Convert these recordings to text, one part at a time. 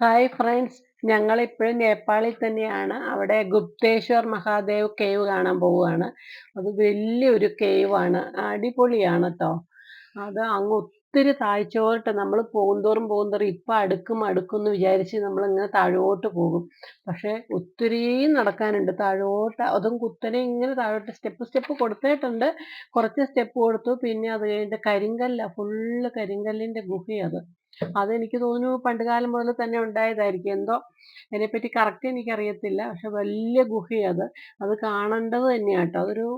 Hi friends ഞങ്ങൾ ഇപ്പോഴും നേപ്പാളിൽ തന്നെയാണ്. അവിടെ ഗുപ്തേശ്വർ മഹാദേവ് കേവ് കാണാൻ പോവുകയാണ്. അത് വലിയൊരു കേവാണ് അടിപൊളിയാണ് കേട്ടോ അത് അങ്ങ് ഒത്തിരി താഴ്ചയോട്ട് നമ്മൾ പോകുന്തോറും പോകുന്തോറും ഇപ്പം അടുക്കും അടുക്കും എന്ന് വിചാരിച്ച് നമ്മൾ നമ്മളിങ്ങനെ താഴോട്ട് പോകും. പക്ഷേ ഒത്തിരിയും നടക്കാനുണ്ട്. താഴോട്ട് അതും കുത്തനെ ഇങ്ങനെ താഴോട്ട് സ്റ്റെപ്പ് സ്റ്റെപ്പ് കൊടുത്തിട്ടുണ്ട്. കുറച്ച് സ്റ്റെപ്പ് കൊടുത്തു. പിന്നെ അത് കഴിഞ്ഞിട്ട് കരിങ്കല്ല ഫുള്ള് കരിങ്കല്ലിന്റെ ഗുഹയത് അതെനിക്ക് തോന്നുന്നു പണ്ടുകാലം മുതൽ തന്നെ ഉണ്ടായതായിരിക്കും. എന്തോ അതിനെപ്പറ്റി കറക്റ്റ് എനിക്കറിയത്തില്ല. പക്ഷെ വലിയ ഗുഹയത്. അത് കാണേണ്ടത് തന്നെയാണ് കേട്ടോ അതൊരു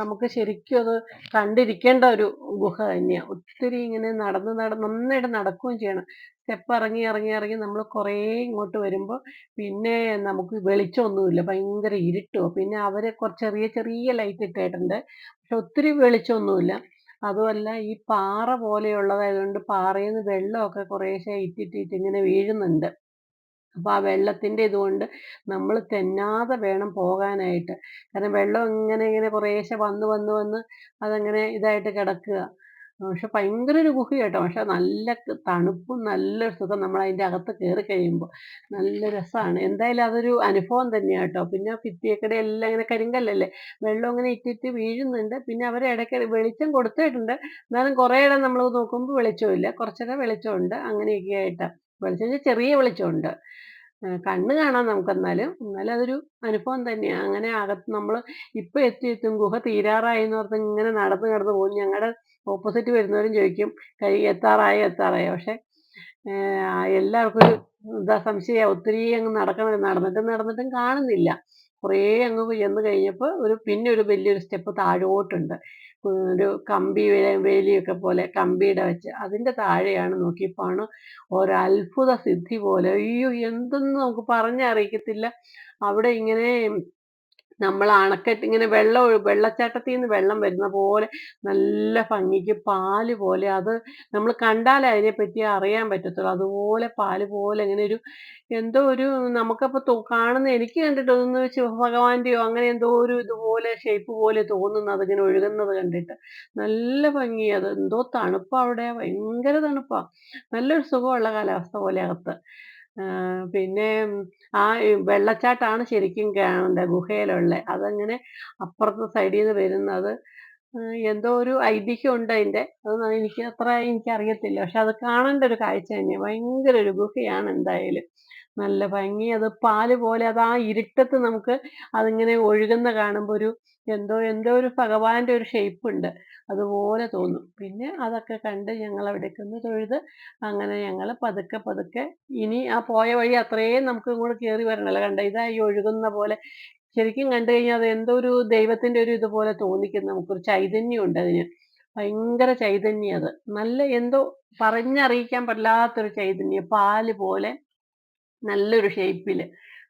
നമുക്ക് ശരിക്കും അത് കണ്ടിരിക്കേണ്ട ഒരു ഗുഹ തന്നെയാണ് ഒത്തിരി ഇങ്ങനെ നടന്ന് നടന്ന് നന്നായിട്ട് നടക്കുകയും ചെയ്യണം. സ്റ്റെപ്പ് ഇറങ്ങി ഇറങ്ങി ഇറങ്ങി നമ്മൾ കുറേ ഇങ്ങോട്ട് വരുമ്പോൾ പിന്നെ നമുക്ക് വെളിച്ചമൊന്നുമില്ല. ഭയങ്കര ഇരുട്ടുമോ പിന്നെ അവർ കുറച്ച് ചെറിയ ചെറിയ ലൈറ്റ് ഇട്ടിട്ടുണ്ട്. പക്ഷെ ഒത്തിരി വെളിച്ചമൊന്നുമില്ല. അതുമല്ല ഈ പാറ പോലെയുള്ളതായതുകൊണ്ട് പാറയിൽ നിന്ന് വെള്ളമൊക്കെ കുറേശ്ശെ ഇറ്റിറ്റിറ്റ് ഇങ്ങനെ വീഴുന്നുണ്ട്. അപ്പോൾ ആ വെള്ളത്തിന്റെ ഇതുകൊണ്ട് നമ്മൾ തെന്നാതെ വേണം പോകാനായിട്ട്. കാരണം വെള്ളം ഇങ്ങനെ ഇങ്ങനെ കുറേശ്ശെ വന്ന് വന്ന് വന്ന് അതങ്ങനെ ഇതായിട്ട് കിടക്കുക. പക്ഷെ ഭയങ്കര ഒരു ഗുഹ കേട്ടോ പക്ഷെ നല്ല തണുപ്പും നല്ല സുഖം നമ്മൾ അതിന്റെ അകത്ത് കയറി കഴിയുമ്പോൾ നല്ല രസമാണ് എന്തായാലും അതൊരു അനുഭവം തന്നെയാണ് കേട്ടോ പിന്നെ ഭിത്തിയക്കടെ എല്ലാം ഇങ്ങനെ കരിങ്കല്ലല്ലേ? വെള്ളം ഇങ്ങനെ ഇറ്റിറ്റ് വീഴുന്നുണ്ട്. പിന്നെ അവരെ ഇടയ്ക്ക് വെളിച്ചം കൊടുത്തിട്ടുണ്ട്. എന്നാലും കുറേ ഇടം നമ്മൾ നോക്കുമ്പോൾ വെളിച്ചമില്ല കുറച്ചൊക്കെ വെളിച്ചമുണ്ട് അങ്ങനെയൊക്കെ ആയിട്ട് വെളിച്ചം ചെറിയ വെളിച്ചമുണ്ട് കണ്ണ് കാണാം നമുക്കെന്നാലും. എന്നാലും അതൊരു അനുഭവം തന്നെയാണ് അങ്ങനെ അകത്ത് നമ്മൾ ഇപ്പം എത്തി എത്തും ഗുഹ തീരാറായി എന്ന് പറഞ്ഞ് ഇങ്ങനെ നടന്ന് നടന്ന് പോകും. ഞങ്ങളുടെ ഓപ്പോസിറ്റ് വരുന്നവരും ചോദിക്കും കൈ എത്താറായി എത്താറായി? പക്ഷെ എല്ലാവർക്കും ഒരു എന്താ സംശയമാണ് ഒത്തിരി അങ്ങ് നടക്കണം നടന്നിട്ടും നടന്നിട്ടും കാണുന്നില്ല. കുറേ അങ്ങ് ചെന്ന് കഴിഞ്ഞപ്പോൾ ഒരു പിന്നെ ഒരു വലിയൊരു സ്റ്റെപ്പ് താഴോട്ടുണ്ട്. ഒരു കമ്പി വേലിയൊക്കെ പോലെ കമ്പിയുടെ വെച്ച് അതിന്റെ താഴെയാണ് നോക്കിയപ്പോഴാണ് ഒരത്ഭുത സിദ്ധി പോലെ. അയ്യോ എന്തെന്ന് നമുക്ക് പറഞ്ഞറിയിക്കത്തില്ല അവിടെ ഇങ്ങനെ നമ്മൾ അണക്കെട്ട് ഇങ്ങനെ വെള്ളം വെള്ളച്ചാട്ടത്തിൽ നിന്ന് വെള്ളം വരുന്ന പോലെ നല്ല ഭംഗിക്ക് പാൽ പോലെ അത് നമ്മൾ കണ്ടാലേ അതിനെപ്പറ്റി അറിയാൻ പറ്റത്തുള്ളൂ. അതുപോലെ പാൽ പോലെ ഇങ്ങനെ ഒരു എന്തോ ഒരു നമുക്കപ്പോൾ കാണുന്ന എനിക്ക് കണ്ടിട്ട് ഒന്ന് ശിവഭഗവാന്റെയോ അങ്ങനെ എന്തോ ഒരു ഇതുപോലെ ഷേപ്പ് പോലെ തോന്നുന്നു അതിങ്ങനെ ഒഴുകുന്നത് കണ്ടിട്ട്. നല്ല ഭംഗി അത്. എന്തോ തണുപ്പാണ് അവിടെ. ഭയങ്കര തണുപ്പാണ് നല്ലൊരു സുഖമുള്ള കാലാവസ്ഥ പോലെ അകത്ത്. പിന്നെ ആ വെള്ളച്ചാട്ടമാണ് ശരിക്കും കാണേണ്ടത് ഗുഹയിലുള്ള. അതങ്ങനെ അപ്പുറത്തെ സൈഡിൽ നിന്ന് വരുന്നത് എന്തോ ഒരു ഐതിഹ്യം ഉണ്ട് അതിന്റെ. അത് എനിക്ക് അത്ര എനിക്കറിയത്തില്ല. പക്ഷെ അത് കാണേണ്ട ഒരു കാഴ്ച തന്നെയാണ് ഭയങ്കര ഒരു ഗുഹയാണ് എന്തായാലും. നല്ല ഭംഗി. അത് പാൽ പോലെ അത് ആ ഇരുട്ടത്ത് നമുക്ക് അതിങ്ങനെ ഒഴുകുന്ന കാണുമ്പോൾ ഒരു എന്തോ എന്തോ ഒരു ഭഗവാന്റെ ഒരു ഷേപ്പ് ഉണ്ട്. അതുപോലെ തോന്നും. പിന്നെ അതൊക്കെ കണ്ട് ഞങ്ങൾ അവിടേക്ക് ഒന്ന് തൊഴുത് അങ്ങനെ ഞങ്ങൾ പതുക്കെ പതുക്കെ ഇനി ആ പോയ വഴി അത്രയും നമുക്ക് ഇങ്ങോട്ട് കയറി വരണല്ലോ. കണ്ട? ഇതാ ഈ ഒഴുകുന്ന പോലെ. ശരിക്കും കണ്ടു കഴിഞ്ഞാൽ അത് എന്തോ ഒരു ദൈവത്തിന്റെ ഒരു ഇതുപോലെ തോന്നിക്കും നമുക്കൊരു ചൈതന്യമുണ്ട് അതിന്. ഭയങ്കര ചൈതന്യം അത്. നല്ല എന്തോ പറഞ്ഞറിയിക്കാൻ പറ്റാത്തൊരു ചൈതന്യം. പാൽ പോലെ നല്ലൊരു ഷേപ്പിൽ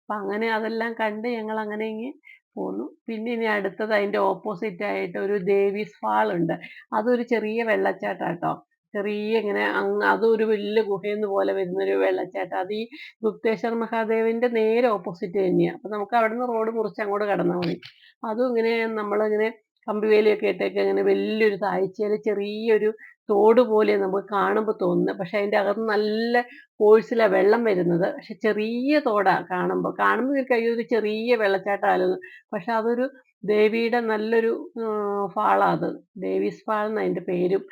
അപ്പം അങ്ങനെ അതെല്ലാം കണ്ട് ഞങ്ങൾ അങ്ങനെ ഇങ്ങ് പോന്നു. പിന്നെ ഇനി അടുത്തത് അതിന്റെ ഓപ്പോസിറ്റ് ആയിട്ട് ഒരു ദേവീസ് ഫാൾ ഉണ്ട്. അതൊരു ചെറിയ വെള്ളച്ചാട്ടാട്ടോ. ചെറിയ ഇങ്ങനെ അങ്ങ് അതും ഒരു വലിയ ഗുഹയെന്ന് പോലെ വരുന്നൊരു വെള്ളച്ചാട്ടം. അത് ഈ ഗുപ്തേശ്വർ മഹാദേവിന്റെ നേരെ ഓപ്പോസിറ്റ് തന്നെയാണ് അപ്പം നമുക്ക് അവിടെ നിന്ന് റോഡ് മുറിച്ച് അങ്ങോട്ട് കടന്നാൽ മതി. അതും ഇങ്ങനെ നമ്മളിങ്ങനെ കമ്പിവേലിയൊക്കെ ഇട്ടേക്ക് അങ്ങനെ വലിയൊരു താഴ്ചയിൽ ചെറിയൊരു തോട് പോലെ നമുക്ക് കാണുമ്പോൾ തോന്നുന്നത് പക്ഷെ അതിന്റെ അകത്ത് നല്ല ഫോഴ്സിലാണ് വെള്ളം വരുന്നത്. പക്ഷെ ചെറിയ തോടാണ് കാണുമ്പോൾ കാണുമ്പോൾ കഴിയും ഒരു ചെറിയ വെള്ളച്ചാട്ടമായിരുന്നു. പക്ഷെ അതൊരു ദേവിയുടെ നല്ലൊരു ഫാളാണ് അത്. ദേവീസ് ഫാൾ എന്ന് അതിന്റെ പേരും.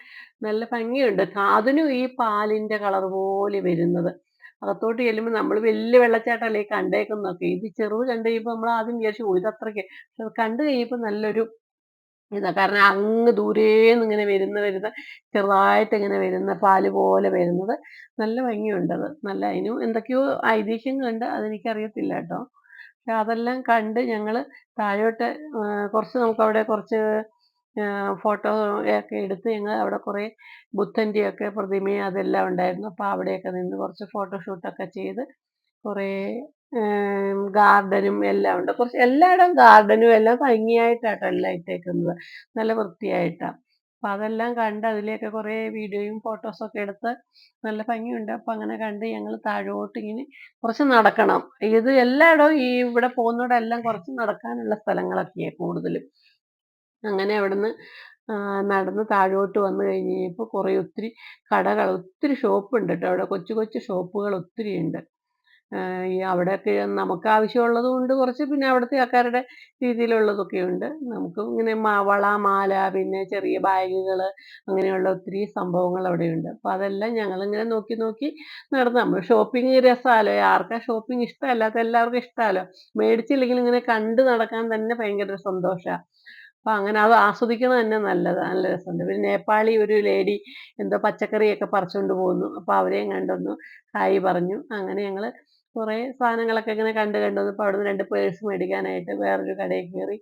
നല്ല ഭംഗിയുണ്ട്. അതിനും ഈ പാലിന്റെ കളർ പോലെ വരുന്നത്. അകത്തോട്ട് ചെല്ലുമ്പോൾ നമ്മൾ വലിയ വെള്ളച്ചാട്ടമല്ലേ കണ്ടേക്കുന്നൊക്കെ ഇത് ചെറുത് കണ്ടു കഴിയുമ്പോൾ നമ്മൾ ആദ്യം വിചാരിച്ചു പോയി ഇതത്രയ്ക്ക്. പക്ഷെ കണ്ടു കഴിയുമ്പോൾ നല്ലൊരു ഇതാ കാരണം അങ്ങ് ദൂരേന്ന് ഇങ്ങനെ വരുന്ന വരുന്ന ചെറുതായിട്ട് ഇങ്ങനെ വരുന്ന പാൽ പോലെ വരുന്നത് നല്ല ഭംഗിയുണ്ടത് നല്ല അതിനും എന്തൊക്കെയോ ഐതിഹ്യങ്ങളുണ്ട് അതെനിക്കറിയത്തില്ല കേട്ടോ. പക്ഷെ അതെല്ലാം കണ്ട് ഞങ്ങൾ താഴോട്ട് കുറച്ച് നമുക്കവിടെ കുറച്ച് ഫോട്ടോ ഒക്കെ എടുത്ത് ഞങ്ങൾ അവിടെ കുറേ ബുദ്ധന്റെയൊക്കെ പ്രതിമയും അതെല്ലാം ഉണ്ടായിരുന്നു. അപ്പോൾ അവിടെയൊക്കെ നിന്ന് കുറച്ച് ഫോട്ടോഷൂട്ടൊക്കെ ചെയ്ത് കുറേ ഗാർഡനും എല്ലാം ഉണ്ട്. കുറച്ച് എല്ലായിടവും ഗാർഡനും എല്ലാം ഭംഗിയായിട്ടാട്ടോ എല്ലാം ഇട്ടേക്കുന്നത്. നല്ല വൃത്തിയായിട്ടാണ് അപ്പം അതെല്ലാം കണ്ട് അതിലേക്ക് കുറേ വീഡിയോയും ഫോട്ടോസൊക്കെ എടുത്ത് നല്ല ഭംഗിയുണ്ട്. അപ്പം അങ്ങനെ കണ്ട് ഞങ്ങൾ താഴോട്ട് ഇങ്ങനെ കുറച്ച് നടക്കണം. ഇത് എല്ലായിടവും ഈ ഇവിടെ പോകുന്നവിടെ എല്ലാം കുറച്ച് നടക്കാനുള്ള സ്ഥലങ്ങളൊക്കെയാണ് കൂടുതലും. അങ്ങനെ അവിടുന്ന് നടന്ന് താഴോട്ട് വന്നു കഴിഞ്ഞ് കഴിഞ്ഞപ്പോൾ കുറേ ഒത്തിരി കടകൾ ഒത്തിരി ഷോപ്പുണ്ട് കേട്ടോ. അവിടെ കൊച്ചു കൊച്ചു ഷോപ്പുകൾ ഒത്തിരി ഉണ്ട് ഈ അവിടെയൊക്കെ നമുക്ക് ആവശ്യമുള്ളതും ഉണ്ട് കുറച്ച് പിന്നെ അവിടുത്തെ ആൾക്കാരുടെ രീതിയിലുള്ളതൊക്കെ ഉണ്ട് നമുക്ക് ഇങ്ങനെ വള മാല പിന്നെ ചെറിയ ബാഗുകൾ അങ്ങനെയുള്ള ഒത്തിരി സംഭവങ്ങൾ അവിടെയുണ്ട്. അപ്പോൾ അതെല്ലാം ഞങ്ങളിങ്ങനെ നോക്കി നോക്കി നടന്ന്. നമ്മൾ ഷോപ്പിംഗ് രസമല്ലോ? ആർക്കാ ഷോപ്പിംഗ് ഇഷ്ടമല്ലാത്ത എല്ലാവർക്കും ഇഷ്ടമല്ലോ? മേടിച്ചില്ലെങ്കിൽ ഇങ്ങനെ കണ്ട് നടക്കാൻ തന്നെ ഭയങ്കര സന്തോഷമാണ് അപ്പം അങ്ങനെ അത് ആസ്വദിക്കുന്നത് തന്നെ നല്ലത് നല്ല രസമുണ്ട്. പിന്നെ നേപ്പാളി ഒരു ലേഡി എന്തോ പച്ചക്കറിയൊക്കെ പറിച്ചുകൊണ്ട് പോകുന്നു അപ്പോൾ അവരെയും കണ്ടൊന്നു. ഹായ് പറഞ്ഞു. അങ്ങനെ ഞങ്ങൾ കുറേ സാധനങ്ങളൊക്കെ ഇങ്ങനെ കണ്ട് കണ്ട് വന്നപ്പോൾ അവിടുന്ന് രണ്ട് പേഴ്സ് മേടിക്കാനായിട്ട് വേറൊരു കടയിൽ കയറി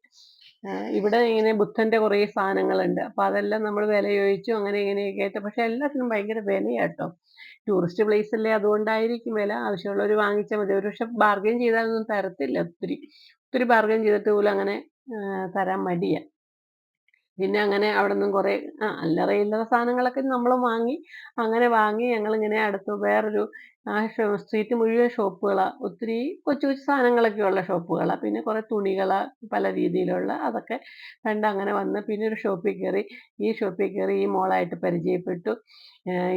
ഇവിടെ ഇങ്ങനെ ബുദ്ധന്റെ കുറേ സാധനങ്ങളുണ്ട്. അപ്പോൾ അതെല്ലാം നമ്മൾ വില ചോദിച്ചു അങ്ങനെ ഇങ്ങനെയൊക്കെ ആയിട്ട്. പക്ഷേ എല്ലാത്തിനും ഭയങ്കര വിലയാട്ടോ. ടൂറിസ്റ്റ് പ്ലേസ് അല്ലേ അതുകൊണ്ടായിരിക്കും വില. ആവശ്യമുള്ളവർ വാങ്ങിച്ചാൽ മതി. ഒരു പക്ഷെ ബാർഗെയിൻ ചെയ്താലൊന്നും തരത്തില്ല. ഒത്തിരി ഒത്തിരി ബാർഗെയിൻ ചെയ്തിട്ട് പോലും അങ്ങനെ തരാൻ മടിയാണ് പിന്നെ അങ്ങനെ അവിടെ നിന്നും കുറേ ആ സാധനങ്ങളൊക്കെ നമ്മൾ വാങ്ങി അങ്ങനെ വാങ്ങി ഞങ്ങളിങ്ങനെ അടുത്ത് വേറൊരു ആ സ്ട്രീറ്റ് മുഴുവൻ ഷോപ്പുകളാണ് ഒത്തിരി കൊച്ചു കൊച്ചു സാധനങ്ങളൊക്കെ ഉള്ള ഷോപ്പുകളാണ് പിന്നെ കുറേ തുണികൾ പല രീതിയിലുള്ള അതൊക്കെ കണ്ട് അങ്ങനെ വന്ന് പിന്നെ ഒരു ഷോപ്പിൽ കയറി ഈ ഷോപ്പിൽ കയറി ഈ മോളായിട്ട് പരിചയപ്പെട്ടു.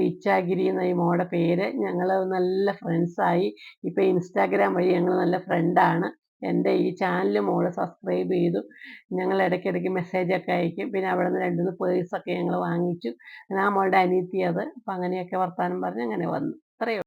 ഇച്ചാഗിരി എന്ന ഈ മോളുടെ പേര്. ഞങ്ങൾ നല്ല ഫ്രണ്ട്സായി. ഇപ്പോൾ ഇൻസ്റ്റാഗ്രാം വഴി ഞങ്ങൾ നല്ല ഫ്രണ്ടാണ്. എന്റെ ഈ ചാനൽ മോൾ സബ്സ്ക്രൈബ് ചെയ്തു. ഞങ്ങൾ ഇടയ്ക്കിടയ്ക്ക് മെസ്സേജൊക്കെ അയക്കും. പിന്നെ അവിടെ നിന്ന് രണ്ട് മൂന്ന് പേഴ്സൊക്കെ ഞങ്ങൾ വാങ്ങിച്ചു. ആ മോളുടെ അനിയത്തി അത്. അപ്പം അങ്ങനെയൊക്കെ വർത്തമാനം പറഞ്ഞ് അങ്ങനെ വന്നു. അത്രയേ